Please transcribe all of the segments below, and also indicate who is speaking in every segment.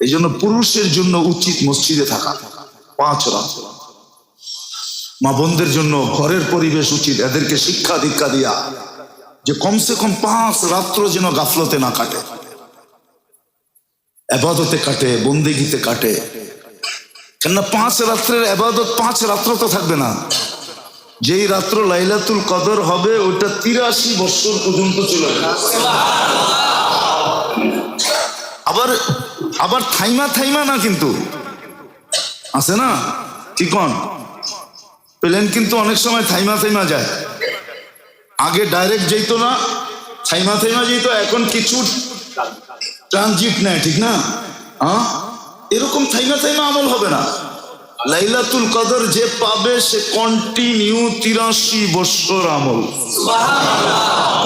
Speaker 1: এই জন্য পুরুষের জন্য উচিত মসজিদে থাকা। পাঁচ রাত। মা বোনদের জন্য ঘরের পরিবেশ উচিত। এদেরকে শিক্ষা দীক্ষা দিয়া যে কমসে কম পাঁচ রাত্র যেন গাফলতে না কাটে। আবাদতে কাটে, বন্দেগিতে কাটে। কেননা পাঁচ রাত্রের আবাদত পাঁচ রাত্র তো থাকবে না। যেই রাত্র লাইলাতুল কদর হবে, ওটা তিরাশি বছর পর্যন্ত চলে আবার আবার থাইমা থাইমা না কিন্তু? আছে না? কি কন? প্লেন কিন্তু অনেক সময় থাইমা থাইমা যায়। আগে ডাইরেক্ট যেত না থাইমা থাইমা যেত এখন কিছু ট্রানজিট নেয় ঠিক না? হ্যাঁ এরকম থাইমা থাইমা আমল হবে না। লাইলাতুল কদর যে পাবে সে কন্টিনিউ তিরাশি বছর আমল।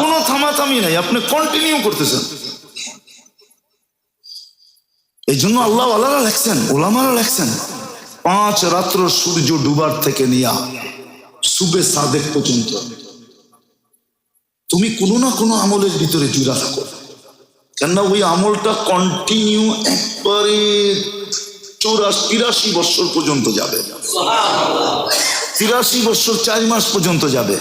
Speaker 1: কোনো থামাথামি নাই আপনি কন্টিনিউ করতেছেন। জন্য আল্লাহ আল্লাহরা লেখছেন, ওলামারা লেখছেন, পাঁচ রাত্র সূর্য ডুবার থেকে নিয়া সুবে সাদেক পর্যন্ত। তুমি কোনো না কোনো আমলের ভিতরে জুড়া থাকো। কেননা ওই আমলটা কন্টিনিউ একবারে চৌরাশি, তিরাশি বছর পর্যন্ত যাবে। তিরাশি বছর চার মাস পর্যন্ত যাবে।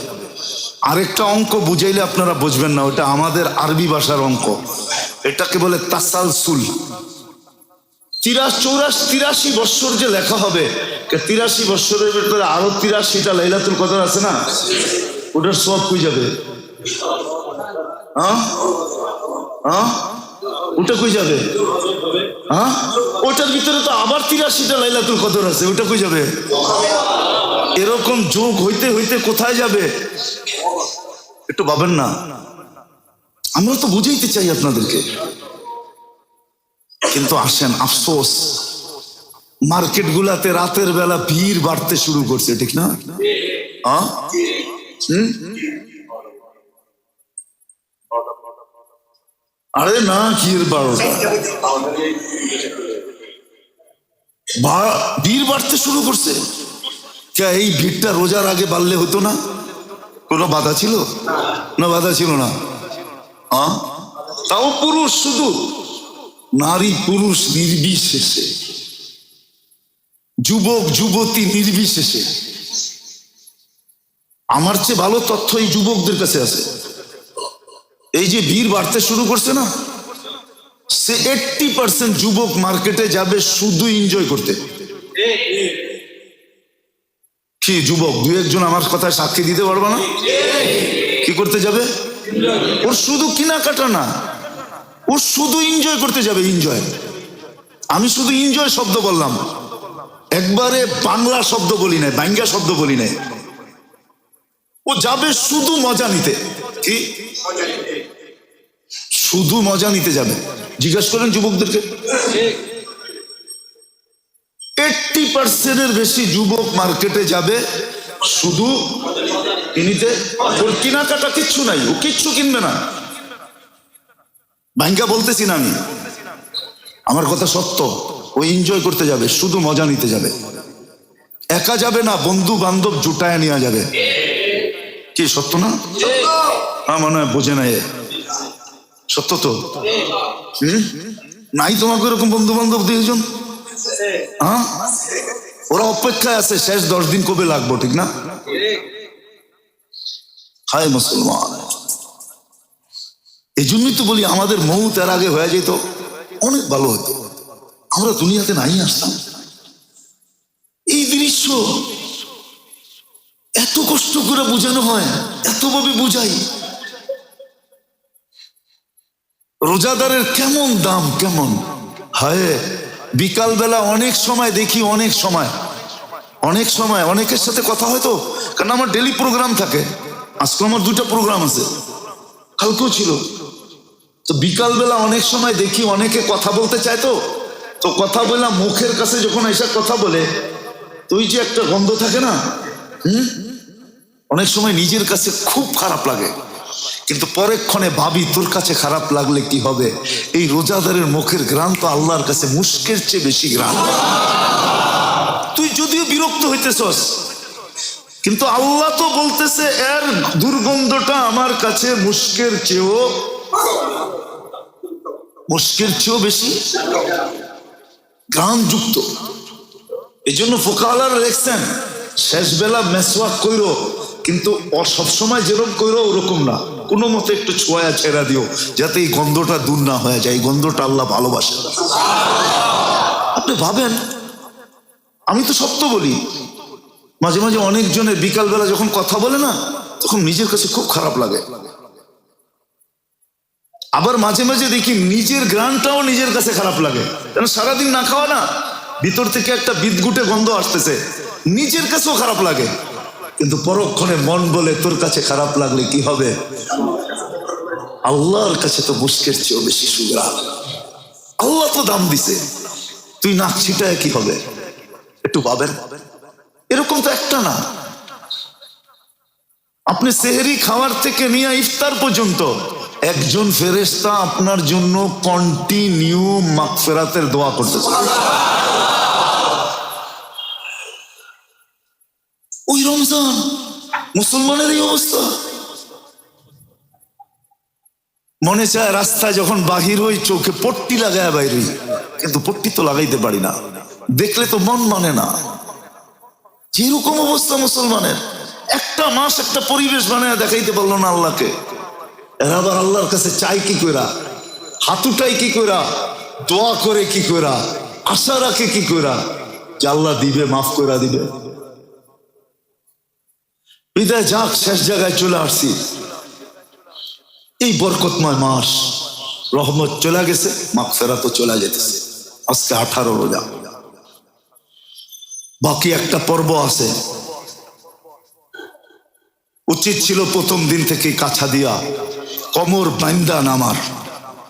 Speaker 1: আরেকটা অঙ্ক বুঝাইলে আপনারা বুঝবেন না, ওটা আমাদের আরবি ভাষার অঙ্ক। এটাকে বলে তাসালসুল। তিরাশ চৌরাশ তিরাশি বছর যে লেখা হবে তিরাশি বছরের ভেতরে আরও তিরাশিটা লাইলাতুল কদর আছে না? ওটার সব কই যাবে? হ্যাঁ? হ্যাঁ? ওটা কই যাবে? হ্যাঁ? ওটার ভিতরে তো আবার তিরাশিটা লাইলাতুল কদর আছে, ওটা কই যাবে? এরকম যোগ হইতে হইতে কোথায় যাবে? একটু ভাবেন না। আমরা তো বুঝাইতে চাই আপনাদেরকে। কিন্তু আসেন আফসোস। মার্কেট গুলাতে রাতের বেলা ভিড় বাড়তে শুরু করছে, ঠিক না? আরে না ক্ষীর বারোটা? বা- ভিড় বাড়তে শুরু করছে। এই ভিড়টা রোজার আগে বাড়লে হতো না? কোনো বাধা ছিল? না, বাধা ছিল না? তাও পুরুষ শুধু। নারী পুরুষ নির্বিশেষে। যুবক, যুবতী নির্বিশেষে। আমার চেয়ে ভালো তথ্য এই যুবকদের কাছে আছে। এই যে ভিড় বাড়তে শুরু করছে না, সে এইটটি পার্সেন্ট যুবক মার্কেটে যাবে শুধু এনজয় করতে। কি যুবক, দু একজন আমার কথায় সাক্ষী দিতে পারবে না? কি করতে যাবে? ওর শুধু কেনাকাটা না ও শুধু এনজয় করতে যাবে এনজয় আমি শুধু এনজয় শব্দ বললাম। একবারে বাংলা শব্দ বলি নাই বাঙ্গা শব্দ বলি নাই। ও যাবে শুধু মজা নিতে। কি? শুধু মজা নিতে যাবে। জিজ্ঞাসা করেন যুবকদেরকে। এইটটি পার্সেন্টের বেশি যুবক মার্কেটে যাবে শুধু কিনিতে। ওর কেনাকাটা কিচ্ছু নাই, ও কিচ্ছু কিনবে না। ভাঙ্গা বলতেছি না আমি। আমার কথা সত্য। ও এনজয় করতে যাবে, শুধু মজা নিতে যাবে। একা যাবে না বন্ধু বান্ধব জুটায় নেওয়া যাবে। কি, সত্য না? মনে হয় বোঝে না এ। সত্য তো? নাই তোমাকে এরকম বন্ধু বান্ধব দুইজন? হ্যাঁ? ওরা অপেক্ষায় আছে, শেষ দশ দিন কবে লাগবো, ঠিক না? হায় মুসলমান। এই জন্যই তো বলি আমাদের মৌত এর আগে হয়ে যেত। অনেক ভালো হতো। আমরা দুনিয়াতে নাই আসতাম। এই দৃশ্য এত কষ্ট করে বোঝানো হয়, এতভাবে বুঝাই। রোজাদারের কেমন দাম, কেমন? হায়, বিকালবেলা অনেক সময় দেখি, অনেক সময়। অনেক সময়, অনেকের সাথে কথা হয়তো কারণ আমার ডেলি প্রোগ্রাম থাকে। আজকে আমার দুটা প্রোগ্রাম আছে। কালকেও ছিল। তো বিকালবেলা অনেক সময় দেখি অনেকে কথা বলতে চায় তো। তো কথা বললাম, মুখের কাছে যখন এসব কথা বলে তো যে একটা গন্ধ থাকে না, হুম? অনেক সময় নিজের কাছে খুব খারাপ লাগে। কিন্তু পরেক্ষণে, ভাবি, তোর কাছে খারাপ লাগলে কি হবে? এই রোজাদারের মুখের গ্রাম তো আল্লাহর কাছে মুস্কের চেয়ে বেশি গ্রাম তুই যদিও বিরক্ত হইতেছস, কিন্তু আল্লাহ তো বলতেছে, এর দুর্গন্ধটা আমার কাছে মুস্কের চেয়েও মুস্কের চেয়েও বেশি। গ্রামযুক্ত। এই জন্য ফোকালার লেখছেন শেষ বেলা মেসওয়াক কইরো, কিন্তু সবসময় যেরকম কইরো, ওরকম না। কোনো মতে একটু ছোঁয়া ছেড়া দিও, যাতে এই গন্ধটা দূর না হয়ে যায়। এই গন্ধটা আল্লাহ ভালোবাসে। আপনি ভাবেন, আমি তো সত্য বলি। মাঝে মাঝে অনেকজনের বিকালবেলা যখন কথা বলে না, তখন নিজের কাছে খুব খারাপ লাগে। আবার মাঝে মাঝে দেখি নিজের গ্রানটাও নিজের কাছে খারাপ লাগে। কারণ সারাদিন না খাওয়া না? ভিতর থেকে একটা বিদগুটে গন্ধ আসতেছে। নিজের কাছেও খারাপ লাগে। কিন্তু পরক্ষণে মন বলে, তোর কাছে খারাপ লাগলে কি হবে? আল্লাহর কাছে তো মুস্কের চেয়েও বেশি সুগ্রা আল্লাহ তো দাম দিছে। তুই নাক ছিটায় কি হবে? একটু ভাবেন। এরকম তো একটা না। আপনি সেহেরি খাওয়ার থেকে নিয়ে ইফতার পর্যন্ত একজন ফেরেস্তা আপনার জন্য কন্টিনিউ মাগফেরাতের দোয়া করতেছে ওই রমজান মুসলমানের এই অবস্থা। মনে চায় রাস্তায় যখন বাহির হই চোখে পট্টি লাগায় বাইরে, কিন্তু পট্টি তো লাগাইতে পারি না। দেখলে তো মন মানে না। যেরকম অবস্থা মুসলমানের, একটা মাস একটা পরিবেশ বানায় দেখাইতে পারল না আল্লাহকে। এরা আল্লাহর কাছে চাই কি কইরা? হাতুটাই কি কইরা? দোয়া করে কি কইরা? আশা রাখে কি কইরা? যে আল্লাহ দিবে, মাফ দিবে। বিদায় যাক, শেষ জায়গায় চলে আসছি। এই বরকতময় মাস, রহমত চলে গেছে মাকফেরা তো চলে যেতেছে। আজকে আঠারো রোজা। বাকি একটা পর্ব আছে। উচিত ছিল প্রথম দিন থেকে কাছা দিয়া কমর বান্দা নামার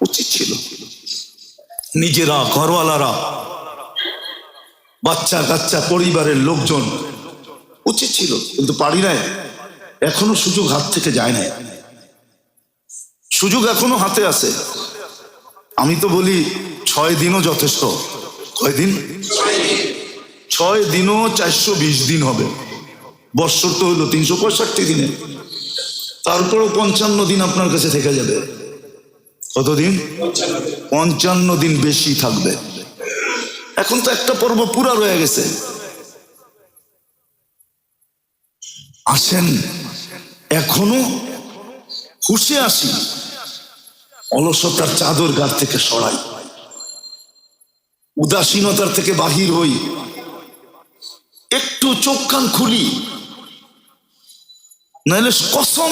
Speaker 1: উচিত ছিল। নিজেরা ঘরওয়ালারা বাচ্চা কাচ্চা পরিবারের লোকজন উচিত ছিল, কিন্তু পারি নাই। এখনও সুযোগ হাত থেকে যায় নাই। সুযোগ এখনও হাতে আছে। আমি তো বলি, ছয় দিনও যথেষ্ট। কয় দিন? ছয় দিনও চারশো বিশ দিন হবে। বৎসর তো হইল তিনশো পঁয়ষট্টি দিনে। তারপরেও পঞ্চান্ন দিন আপনার কাছে থেকে যাবে। কতদিন? পঞ্চান্ন দিন বেশি থাকবে। এখন তো একটা পর্ব পুরা রয়ে গেছে। আসেন, এখনও হুশে আসি। অলসতার চাদর গার থেকে সরাই। উদাসীনতার থেকে বাহির হই। একটু চোখ কান খুলি। নাহলে কসম,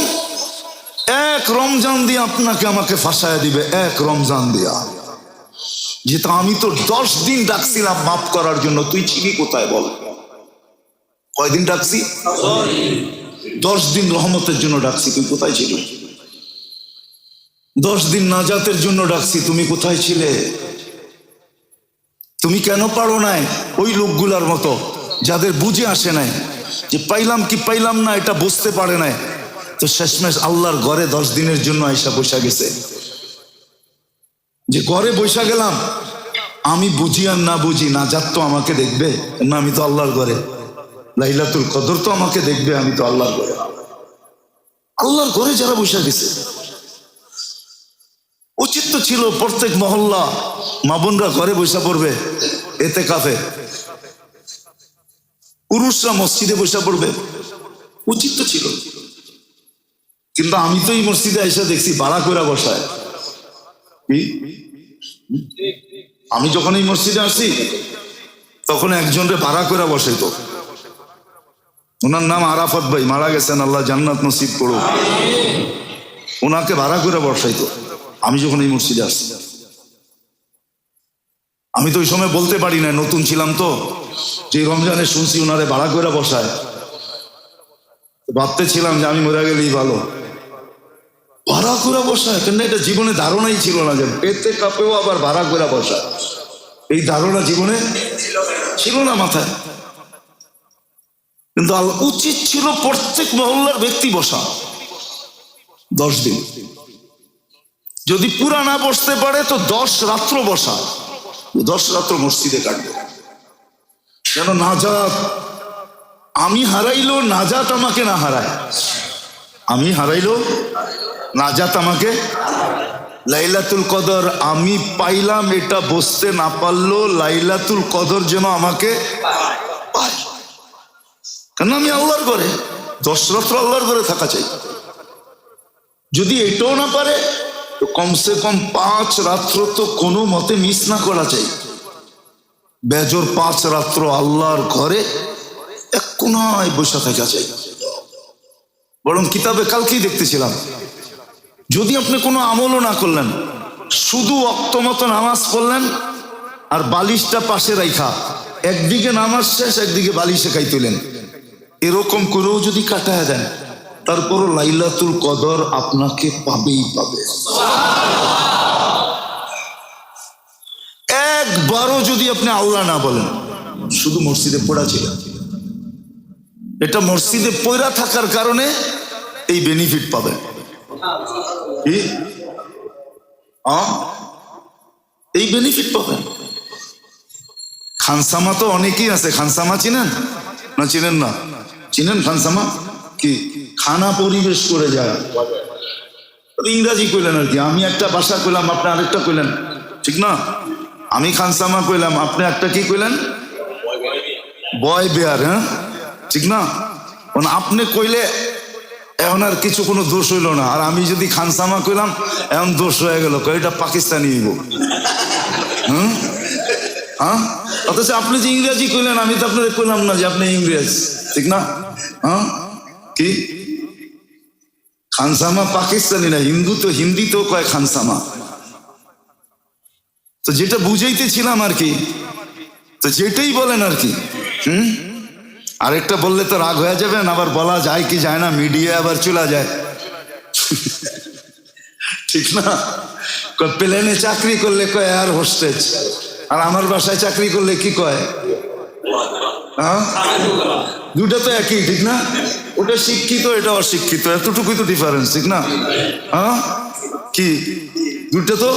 Speaker 1: এক রমজান দিয়ে আপনাকে আমাকে ফাঁসায় দিবে, এক রমজান দিয়া। যেটা আমি তো দশ দিন ডাকছিলাম মাফ করার জন্য, তুই ছিলি কোথায় বল? কয়দিন ডাকছি? দশ দিন রহমতের জন্য ডাকছি, তুই কোথায় ছিলি? দশ দিন নাজাতের জন্য ডাকছি, তুমি কোথায় ছিলে? তুমি কেন পারো নাই? ওই লোকগুলার মতো, যাদের বুঝে আসে নাই। যে পাইলাম কি পাইলাম না, এটা বুঝতে পারে নাই। তো শেষমেশ আল্লাহর ঘরে দশ দিনের জন্য আইসা বসা গেছে। যে ঘরে বসা গেলাম, আমি বুঝি আর না বুঝি না যাত তো আমাকে দেখবে, না আমি তো আল্লাহর ঘরে। লাইলাতুল কদর তো আমাকে দেখবে, আমি তো আল্লাহর ঘরে। আল্লাহর ঘরে যারা বসা গেছে। উচিত তো ছিল প্রত্যেক মহল্লা মা ঘরে বসা পড়বে এতে কাফে পুরুষরা মসজিদে বসা পড়বে। উচিত তো ছিল। কিন্তু আমি তো এই মসজিদে এসে দেখছি ভাড়া করে বসায়? আমি যখন এই মসজিদে আসি, তখন একজনরে ভাড়া করে বসে তো ওনার নাম আরাফত ভাই, মারা গেছেন, আল্লাহ জান্নাত নসিব করো ওনাকে ভাড়া করে বসাইতো। আমি যখন এই মসজিদে আসছি আমি তো ওই সময় বলতে পারি না নতুন ছিলাম তো। যে রমজানে শুনছি ওনারে ভাড়া করে বসায়। তো ভাবতে ছিলাম যে আমি মরে গেলেই ভালো। ভাড়া করে বসায়? কেন এটা জীবনে ধারণাই ছিল না যে পেতে কাপেও আবার ভাড়া করে বসায়। এই ধারণা জীবনে ছিল না মাথায়। কিন্তু উচিত ছিল প্রত্যেক মহল্লার ব্যক্তি বসা। দশ দিন। যদি পুরা না বসতে পারে, তো দশ রাত্র বসা। দশ রাত্র মসজিদে কাটবে। কেন নাজাত? আমি হারাইলো, নাজাত আমাকে না হারায়। আমি হারাইলো, নাজাত আমাকে। লাইলাতুল কদর, আমি পাইলাম, এটা বসতে না পারল, লাইলাতুল কদর যেন আমাকে কেন আমি আল্লাহর ঘরে, দশ রাত্র আল্লাহর ঘরে থাকা চাই? যদি এটাও না পারে কমসে কম পাঁচ রাত্র তো কোনো মতে মিস না করা চাই। বেজর পাঁচ রাত্র আল্লাহর ঘরে এক কোনায় বসে থাকা চাই বরং কিতাবে কালকেই দেখতেছিলাম। যদি আপনি কোনো আমলও না করলেন, শুধু অক্ত মতো নামাজ পড়লেন আর বালিশটা পাশে রাইখা, একদিকে নামাজ শেষ, একদিকে বালিশে খাই তুলেন। এরকম করেও যদি কাটায় দেন, তারপরও লাইলাতুল কদর আপনাকে পাবেই পাবে। একবারও যদি আপনি আল্লাহ না বলেন, শুধু মসজিদে পড়া ছিল। এটা মসজিদে পড়া থাকার কারণে এই বেনিফিট পাবেন। এই বেনিফিট পাবেন। খানসামা তো অনেকেই আছে। খানসামা চিনেন? না চিনেন না? চিনেন খানসামা? কি? খানা পরিবেশ করে যায়। ইংরাজি কইলেন আর কি। আমি একটা ভাষা কইলাম, আপনি আরেকটা কইলেন। ঠিক না? আমি খানসামা কইলাম, আপনি একটা কি কইলেন? বয় বেয়ার হ্যাঁ? ঠিক না? মানে আপনি কইলে এখন আর কিছু কোনো দোষ হইল না। আর আমি যদি খানসামা কইলাম, এখন দোষ হয়ে গেল। এটা পাকিস্তানি হইব। হ্যাঁ হ্যাঁ? অথচ আপনি যে ইংরেজি কইলেন, আমি তো আপনার কইলাম না যে আপনি ইংরেজ। ঠিক না? হ্যাঁ? কি? খানসামা পাকিস্তানি না, হিন্দু তো, হিন্দি তো কয় খানসামা। তো যেটা বুঝাইতেছিলাম আর কি, তো যেটাই বলেন আর কি, হুম? আরেকটা বললে তো রাগ হয়ে যাবেন আবার বলা যায় কি যায় না মিডিয়া আবার চলে যায়। ঠিক না? প্লেনে চাকরি করলে কয় এয়ার হোস্টেজ আর আমার বাসায় চাকরি করলে কি কয়? হ্যাঁ? দুটা তো একই, ঠিক না? ওটা শিক্ষিত, এটা অশিক্ষিত, এতটুকুই তো ডিফারেন্স ঠিক না? হ্যাঁ? কি? দুটা তো?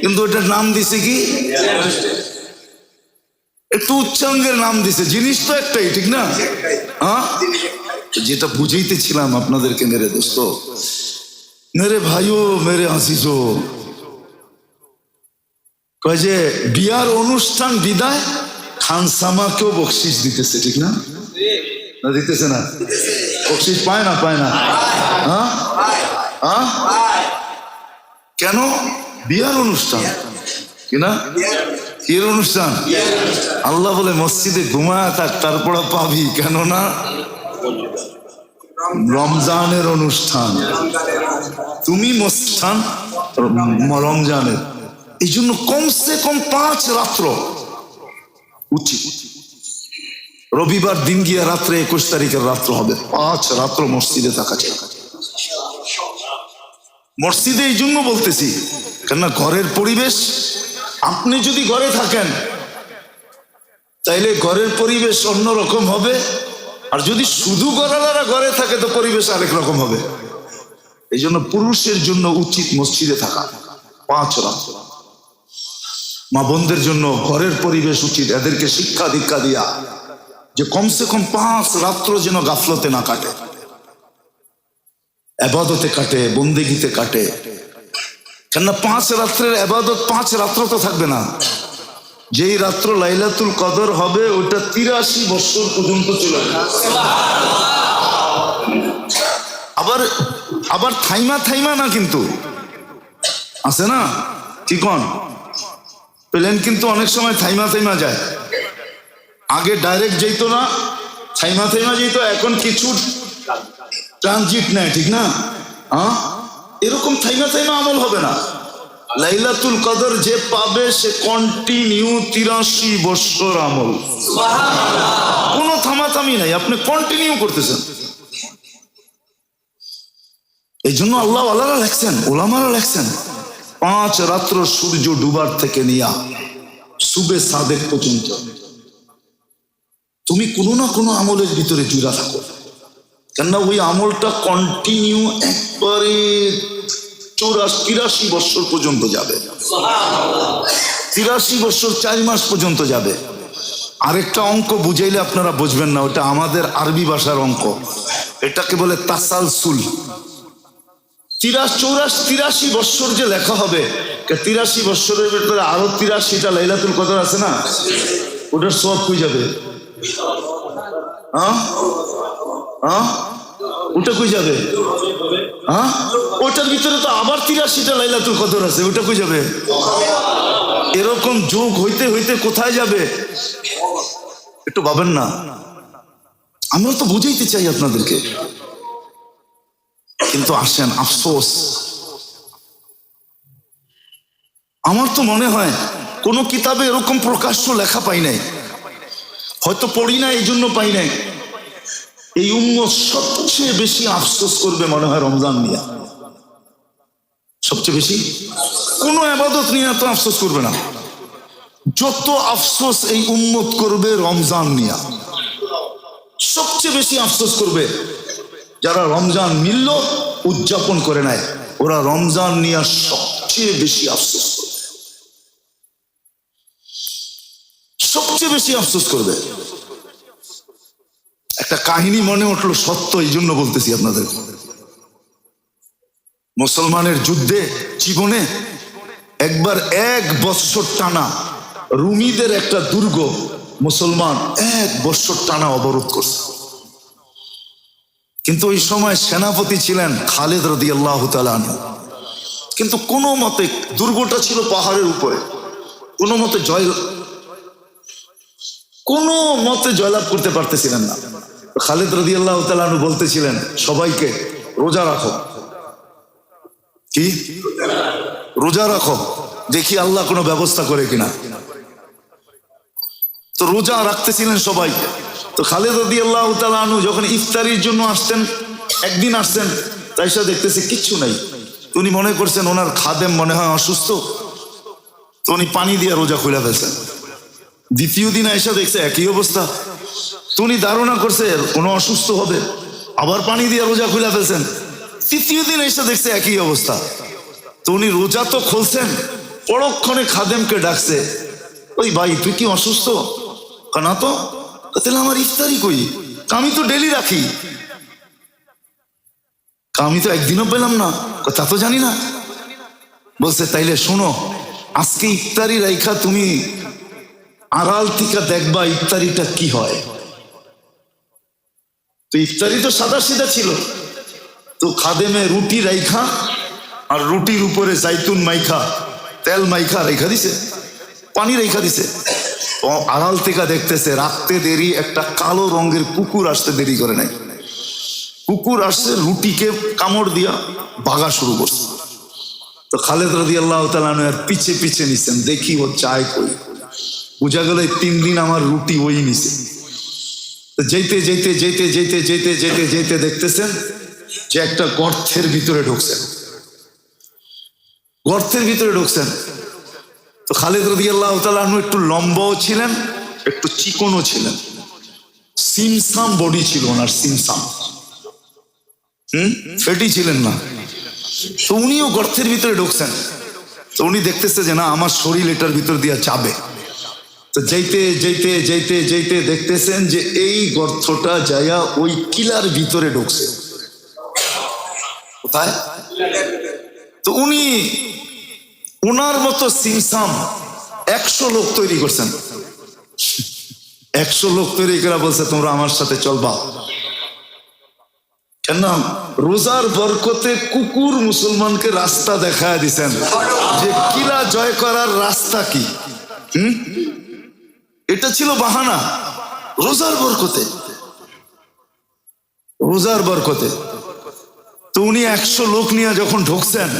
Speaker 1: কিন্তু ওটার নাম দিছে কি? একটু উচ্চাঙ্গের নাম দিছে, জিনিস তো একটাই, ঠিক না? হ্যাঁ? যেটা বুঝাইতেছিলাম আপনাদেরকে, মেরে দোস্ত। মেরে ভাইও, মেরে আসিসো কয় যে, বিয়ার অনুষ্ঠান বিদায় খানসামাকেও বকশিস দিতেছে, ঠিক না? না দিতেছে না? বকশিস পায় না পায় না? হ্যাঁ? হ্যাঁ? কেন? বিয়ার অনুষ্ঠান। কি না? এর অনুষ্ঠান। আল্লাহ বলে, মসজিদে ঘুমায় থাক, তারপরে পাবি। কেননা রমজানের অনুষ্ঠান। তুমি মস্তান রমজানের। এই জন্য কমসে কম পাঁচ রাত্র। উচিত। রবিবার দিন গিয়া রাত্রে একুশ তারিখের রাত্র হবে। পাঁচ রাত্র মসজিদে থাকা চাই মসজিদে এই জন্য বলতেছি, কেননা ঘরের পরিবেশ, আপনি যদি ঘরে থাকেন, তাইলে ঘরের পরিবেশ অন্য রকম হবে, আর যদি শুধু গড়ালারা ঘরে থাকে, তো পরিবেশ আরেক রকম হবে। এই জন্য পুরুষের জন্য উচিত মসজিদে থাকা, পাঁচ রাত্র মা বোনদের জন্য ঘরের পরিবেশ উচিত, এদেরকে শিক্ষা দীক্ষা দিয়া, যে কমসে কম পাঁচ রাত্র যেন গাফলতে না কাটে। আবাদতে কাটে, বন্দেগিতে কাটে। কেননা পাঁচ রাত্রের আবাদত পাঁচ রাত্র তো থাকবে না। যেই রাত্র লাইলাতুল কদর হবে, ওটা তিরাশি বছর পর্যন্ত চলে আবার আবার থাইমা থাইমা না কিন্তু। আছে না? কি কন? প্লেন কিন্তু অনেক সময় থাইমা থাইমা যায়। আগে ডাইরেক্ট যেত না, থাইমা থাইমা যেত এখন কিছু ট্রানজিট নেয়, ঠিক না? হ্যাঁ এরকম থাইমা থাইমা আমল হবে না। লাইলাতুল কদর যে পাবে সে কন্টিনিউ তিরাশি বছর আমল। কোনো থামাথামি নাই, আপনি কন্টিনিউ করতেছেন। এই জন্য আল্লাহ আল্লাহরা লেখছেন, ওলামারা লেখছেন, পাঁচ রাত্র সূর্য ডুবার থেকে নিয়া সুবে সাদেক পর্যন্ত। তুমি কোনো না কোনো আমলের ভিতরে জুড়া থাকো। কেননা ওই আমলটা কন্টিনিউ একবারে চৌরাশি তিরাশি বছর পর্যন্ত যাবে। তিরাশি বছর, চার মাস পর্যন্ত যাবে। আরেকটা অঙ্ক বুঝাইলে আপনারা বুঝবেন না, ওটা আমাদের আরবি ভাষার অঙ্ক। এটাকে বলে তাসাল তাসালসুল। তিরাশ, চৌরাশ, তিরাশি বৎসর যে লেখা হবে তিরাশি বৎসরের ভেতরে আরও তিরাশিটা লাইলাতুল কদর আছে না? ওটার সব কই যাবে? হ্যাঁ? হ্যাঁ? ওটা কই যাবে? হ্যাঁ? ওটার ভিতরে তো আবার তিরাশিটা লাইলাতুল কদর আছে, ওটা কই যাবে? এরকম যোগ হইতে হইতে কোথায় যাবে? একটু ভাবেন না। আমরা তো বুঝাইতে চাই আপনাদেরকে। কিন্তু আসেন, আফসোস। আমার তো মনে হয়, কোনো কিতাবে এরকম প্রকাশ্য লেখা পাই নাই। হয়তো পড়ি না এই জন্য পাই নাই। এই উম্মত সবচেয়ে বেশি আফসোস করবে মনে হয় রমজান নিয়ে সবচেয়ে বেশি? কোনো আবাদত নিয়ে এত আফসোস করবে না। যত আফসোস এই উম্মত করবে রমজান নিয়ে সবচেয়ে বেশি আফসোস করবে যারা রমজান মিলল, উদযাপন করে নেয়, ওরা রমজান নিয়ে সবচেয়ে বেশি আফসোস করবে। সবচেয়ে বেশি আফসোস করবে। একটা কাহিনী মনে উঠল সত্য, এই জন্য বলতেছি আপনাদের। মুসলমানের যুদ্ধে, জীবনে একবার এক বৎসর টানা রুমিদের একটা দুর্গ মুসলমান এক বৎসর টানা অবরোধ করছে। কিন্তু ওই সময় সেনাপতি ছিলেন খালেদ রদি আল্লাহ কিন্তু কোনো মতে দুর্গটা ছিল পাহাড়ের উপরে, কোনো মতে জয় কোনো মতে জয়লাভ করতে পারতেছিলেন না। খালেদ রদি আল্লাহ তালু বলতেছিলেন, সবাইকে রোজা রাখো। কি? রোজা রাখো। দেখি আল্লাহ কোনো ব্যবস্থা করে কিনা। তো রোজা রাখতেছিলেন সবাই। তো খালেদ রদি আল্লাহ তালু যখন ইফতারির জন্য আসতেন, একদিন আসছেন তাই সে দেখতেছে কিচ্ছু নাই। উনি মনে করছেন, ওনার খাদেম মনে হয় অসুস্থ। তো উনি পানি দিয়ে রোজা খুলে ফেলছেন। দ্বিতীয় দিন এসে দেখছে একই অবস্থা। তো উনি ধারণা করছে কোনো অসুস্থ হবে। আবার পানি দিয়ে রোজা খুলে ফেলছেন। তৃতীয় দিন এসে দেখছে একই অবস্থা। তো উনি রোজা তো খুলছেন, পরক্ষণে খাদেমকে ডাকছে, ওই ভাই, তুই কি অসুস্থ? না তো। তাহলে আমার ইফতারি কই? আমি তো ডেলি রাখি। আমি তো একদিনও পেলাম না তা তো জানি না। বলছে, তাইলে শোনো, আজকে ইফতারি রাইখা তুমি আড়াল থেকে দেখবা ইফতারিটা কি হয়। তো ইফতারি তো সাদা সিধা ছিল। তো খাদেমে রুটি রাইখা আর রুটির উপরে জাইতুন মাইখা, তেল মাইখা রেখা দিছে, পানি রেখা দিছে। আড়াল থেকে দেখতেছে রাখতে দেরি, একটা কালো রঙের কুকুর আসতে দেরি করে নাই। কুকুর আসছে রুটিকে কামড় দিয়া বাগা শুরু করছে। তো খালেদ রাদি আল্লাহ তালার পিছে পিছে নিছেন, দেখি ও চায় কই। বোঝা গেল তিন দিন আমার রুটি ওই নিছে। যেতে যেতে যেতে যেতে যেতে যেতে যেতে দেখতেছেন যে একটা গর্তের ভিতরে ঢুকছেন। গর্তের ভিতরে ঢুকছেন। তো খালেদ রদি আল্লাহ একটু লম্বাও ছিলেন, একটু চিকনও ছিলেন। সিমসাম বডি ছিল ওনার, সিমসাম। হুম? ফেটি ছিলেন না। তো উনিও গর্তের ভিতরে ঢুকছেন। তো উনি দেখতেছে যে না, আমার শরীর এটার ভিতর দিয়া চাবে তো যেতে যেতে যেতে যেতে দেখতেছেন যে এই গর্তটা যায়া ওই কিলার ভিতরে ঢুকছে। কোথায়? তো উনি ওনার মতো সিমসাম একশো লোক তৈরি করছেন। একশো লোক তৈরি করে বলছে, তোমরা আমার সাথে চলবা। কেন রোজার বরকতে কুকুর মুসলমানকে রাস্তা দেখায় দিছেন। যে কিলা জয় করার রাস্তা কি? হুম? এটা ছিল বাহানা। রোজার বরকতে। রোজার বরকতে। তো উনি একশো লোক নিয়ে যখন ঢুকছেন,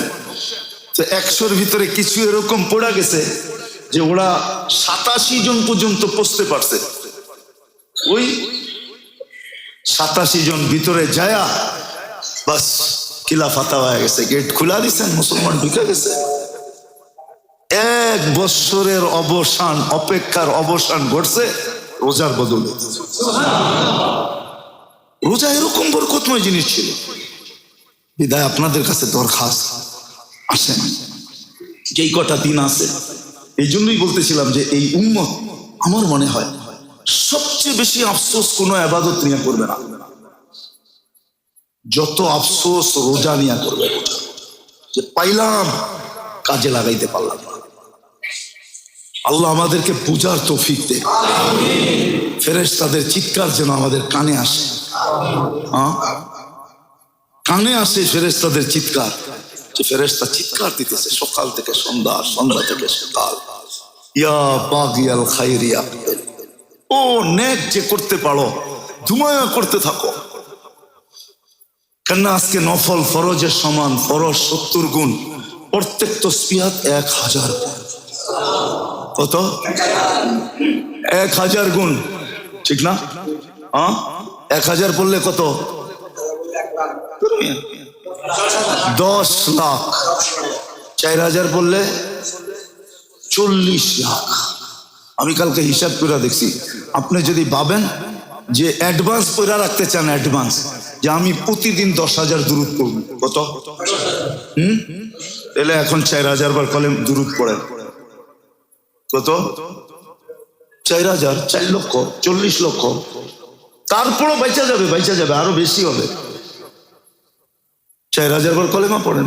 Speaker 1: তো একশোর ভিতরে কিছু এরকম পড়া গেছে যে ওরা সাতাশি জন পর্যন্ত পৌঁছতে পারছে। ওই সাতাশি জন ভিতরে যায়া বাস কিলা ফাতা হয়ে গেছে, গেট খোলা দিচ্ছেন মুসলমান ঢুকে গেছে। এক বৎসরের অবসান, অপেক্ষার অবসান ঘটছে রোজার বদলে। রোজা এরকম বরকতময় জিনিস ছিল। বিদায় আপনাদের কাছে দরখাস্ত। আসেন। যেই কটা দিন আছে, এই জন্যই বলতেছিলাম যে এই উম্মত, আমার মনে হয়, সবচেয়ে বেশি আফসোস কোনো আবাদত নিয়ে করবে না। যত আফসোস রোজা নিয়ে করবে। রোজা যে পাইলাম, কাজে লাগাইতে পারলাম না। আল্লাহ আমাদেরকে পূজার তৌফিক দে ফেরেস তাদের চিৎকার যেন আমাদের কানে আসে। হ্যাঁ? কানে আসে ফেরেস্তাদের চিৎকার। যে ফেরেস্তা চিৎকার দিতেছে সকাল থেকে সন্ধ্যা সন্ধ্যা থেকে সকাল। ইয়া বাগিয়াল খাইরিয়া ও নেক যে করতে পারো ধুমায়া করতে থাকো। কেননা আজকে নফল ফরজের সমান ফরজ সত্তর গুণ প্রত্যেক তসবিহাত এক হাজার। কত? এক হাজার গুণ। ঠিক না? হ্যাঁ এক হাজার বললে কত? দশ লাখ। চার হাজার বললে চল্লিশ লাখ। আমি কালকে হিসাব করে দেখছি। আপনি যদি ভাবেন যে অ্যাডভান্স করে রাখতে চান অ্যাডভান্স যে আমি প্রতিদিন দশ হাজার দূরত করব কত? হুম? এলে এখন চার হাজার বার কলেম দূরত পড়েন। কত? চার হাজার, চার লক্ষ, চল্লিশ লক্ষ। তারপরও বাইচা যাবে বাইচা যাবে, আরও বেশি হবে। চার হাজার বার কলেমা পড়েন।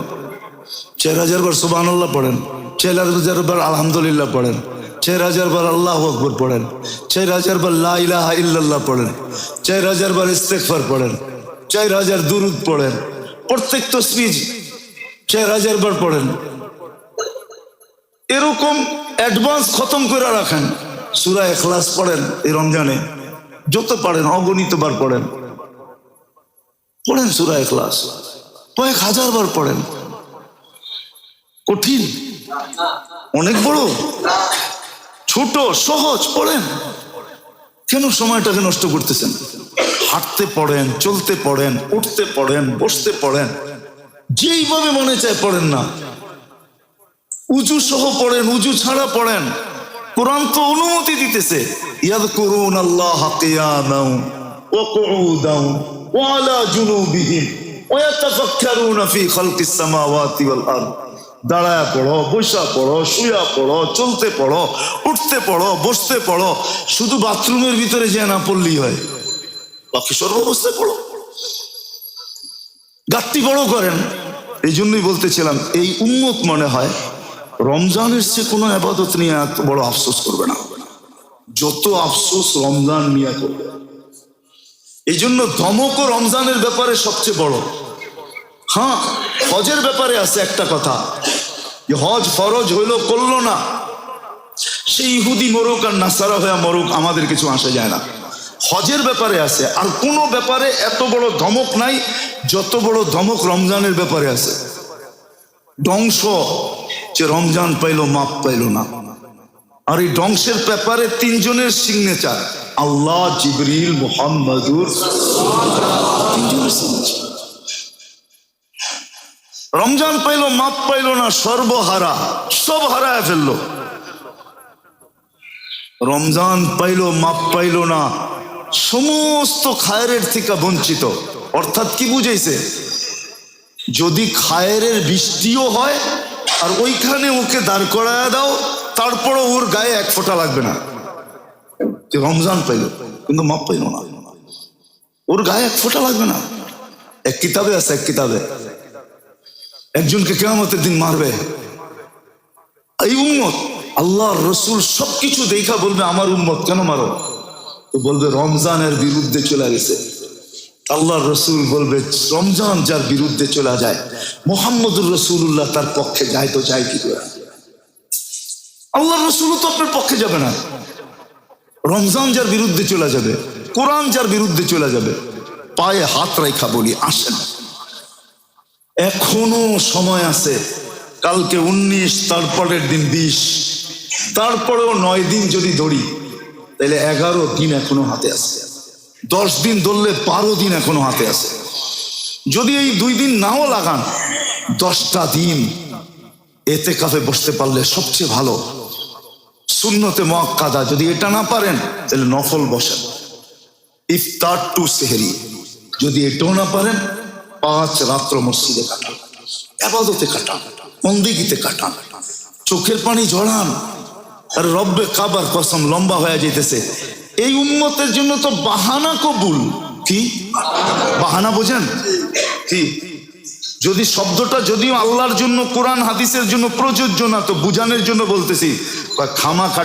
Speaker 1: চার হাজার বার সুবাহ পড়েন। চার হাজার বার আলহামদুলিল্লাহ পড়েন। চার হাজার বার আল্লাহ আকবর পড়েন। চার হাজার বার লা ইলাহা ইল্লাল্লাহ পড়েন। চার হাজার বার ইস্তেকফার পড়েন। চার হাজার দুরুদ পড়েন। প্রত্যেক তসবিজ চার হাজার বার পড়েন। এরকম অ্যাডভান্স খতম করে রাখেন। সুরা এখলাস পড়েন এই রমজানে। যত পারেন, অগণিত বার পড়েন। পড়েন সুরা এখলাস কয়েক হাজার বার পড়েন। কঠিন। অনেক বড়। ছোট, সহজ, পড়েন। কেন সময়টাকে নষ্ট করতেছেন? হাঁটতে পড়েন, চলতে পড়েন, উঠতে পড়েন, বসতে পড়েন। যেইভাবে মনে চায় পড়েন না। উজু সহ পড়েন, উজু ছাড়া পড়েন। কোরআন তো অনুমতি দিতেছে। ইয়াদ করুন আল্লাহ কিয়ামাও ওয়া কুউদাও ওয়া আলা জুনুবিহিম ওয়া ইয়াতাফাক্কারুনা ফি খালকিস সামাওয়াতি ওয়াল আরদ। দাঁড়ায় পড়ো, বসা পড়ো, শুয়া পড়ো, চলতে পড়ো, উঠতে পড়ো, বসতে পড়ো। শুধু বাথরুমের ভিতরে যে না পড়লেই হয়। বাকি সর্বাবস্থায় পড়ো। গাত্তি বড় করেন। এই জন্যই বলতেছিলাম, এই উন্মত মনে হয় রমজানের চেয়ে কোনো আবাদত নিয়ে এত বড় আফসোস করবে না। যত আফসোস রমজান নিয়ে করবে। এই জন্য ধমক ও রমজানের ব্যাপারে সবচেয়ে বড়। হ্যাঁ হজের ব্যাপারে আছে একটা কথা। যে হজ ফরজ হইল করল না। সেই ইহুদি মরুক আর নাসারা হয়ে মরুক, আমাদের কিছু আসা যায় না। হজের ব্যাপারে আছে। আর কোনো ব্যাপারে এত বড় ধমক নাই, যত বড় ধমক রমজানের ব্যাপারে আছে। ধ্বংস। যে রমজান পাইলো, মাপ পাইলো না। আর এই ডংসের ব্যাপারে তিনজনের সিগনেচার আল্লাহ জিবরিল মোহাম্মদুর তিনজনের। রমজান পাইলো, মাপ পাইলো না, সর্বহারা, সব হারায় ফেলল। রমজান পাইলো, মাপ পাইলো না, সমস্ত খায়ের থেকে বঞ্চিত। অর্থাৎ কি বুঝাইছে? যদি খায়ের বৃষ্টিও হয় আর ওইখানে ওকে দাঁড় করায় দাও, তারপরও ওর গায়ে এক ফোঁটা লাগবে না। রমজান পাইল, কিন্তু মাপ পাইল না। ওর গায়ে এক ফোঁটা লাগবে না। এক কিতাবে আছে, এক কিতাবে। একজনকে কেমতের দিন মারবে। এই উম্মত আল্লাহ রসুল সবকিছু দেখা বলবে, আমার উম্মত কেন মারো? তো বলবে, রমজানের বিরুদ্ধে চলে গেছে। আল্লাহ রসুল বলবে, রমজান যার বিরুদ্ধে চলে যায়, মোহাম্মদুর রসুল্লাহ তার পক্ষে যায় তো যায় কি করে? আল্লাহ রসুল তো আপনার পক্ষে যাবে না। রমজান যার বিরুদ্ধে চলে যাবে, কোরআন যার বিরুদ্ধে চলে যাবে, পায়ে হাত রেখা বলি, আসেন। এখনও সময় আছে, কালকে উনিশ, তারপরের দিন বিশ, তারপরেও নয় দিন যদি ধরি, তাহলে এগারো দিন এখনও হাতে আছে। দশ দিন ধরলে বারো দিন এখনও হাতে আছে। যদি এই দুই দিন নাও লাগান, দশটা দিন এতে কাফে বসতে পারলে সবচেয়ে ভালো। শূন্যতে মক্কাদা যদি এটা না পারেন, তাহলে নফল বসেন। ইফতার টু সেহেরি, যদি এটাও না পারেন, পাঁচ রাত্র মসজিদে কাটান, আবাদতে কাটান মন্দিগিতে কাটান, চোখের পানি ঝরান। আর রব্বে কাবার কসম লম্বা হয়ে যেতেছে এই উন্মতের জন্য তো বাহানা কবুল। কি? বাহানা বোঝেন? কি? যদি শব্দটা যদিও আল্লাহর জন্য, কোরআন, হাদিসের জন্য প্রযোজ্য না, তো বুঝানোর জন্য বলতেছি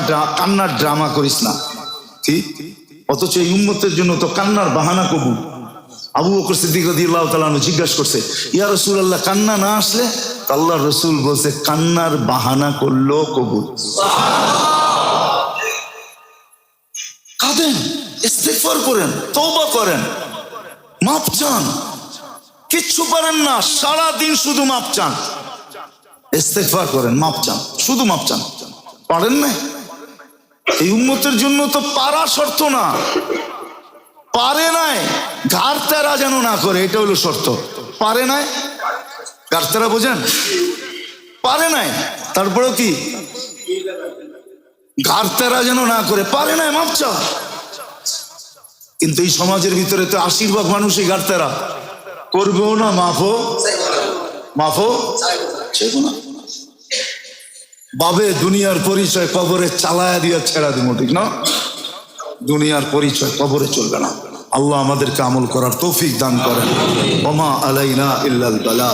Speaker 1: ড্রা- কান্নার ড্রামা করিস না। কি? অথচ এই উম্মতের জন্য তো কান্নার বাহানা কবুল। আবু বকর সিদ্দিক রাদিয়াল্লাহু তাআলা আনহু জিজ্ঞাসা করছে, ইয়া রাসূলুল্লাহ, কান্না না আসলে? আল্লাহর রসুল বলছে, কান্নার বাহানা করল কবুল। কাঁদেন, ইস্তেগফার করেন, তওবা করেন। মাপ চান। কিচ্ছু পারেন না সারা দিন শুধু মাপ চান। ইস্তেগফার করেন মাপ চান, শুধু মাপ চান। পারেন না এই উন্মতের জন্য তো পারা শর্ত না। পারে নাই, ঘাড় তেরা যেন না করে, এটা হলো শর্ত। পারে নাই? ঘাড় তেরা বোঝেন? পারে নাই? তারপরেও কি? ঘাড় তেরা যেন না করে, পারে না মাপ কিন্তু এই সমাজের ভিতরে তো আশীর্বাদ মানুষই ঘাড় তেরা করবেও না মাফো মাফো বাবে দুনিয়ার পরিচয় কবরে চালায়া দিয়া ছেড়া দিব, ঠিক না? দুনিয়ার পরিচয় কবরে চলবে না। আল্লাহ আমাদেরকে আমল করার তৌফিক দান করেন। ওমা আলাইনা ইল্লাল বালা।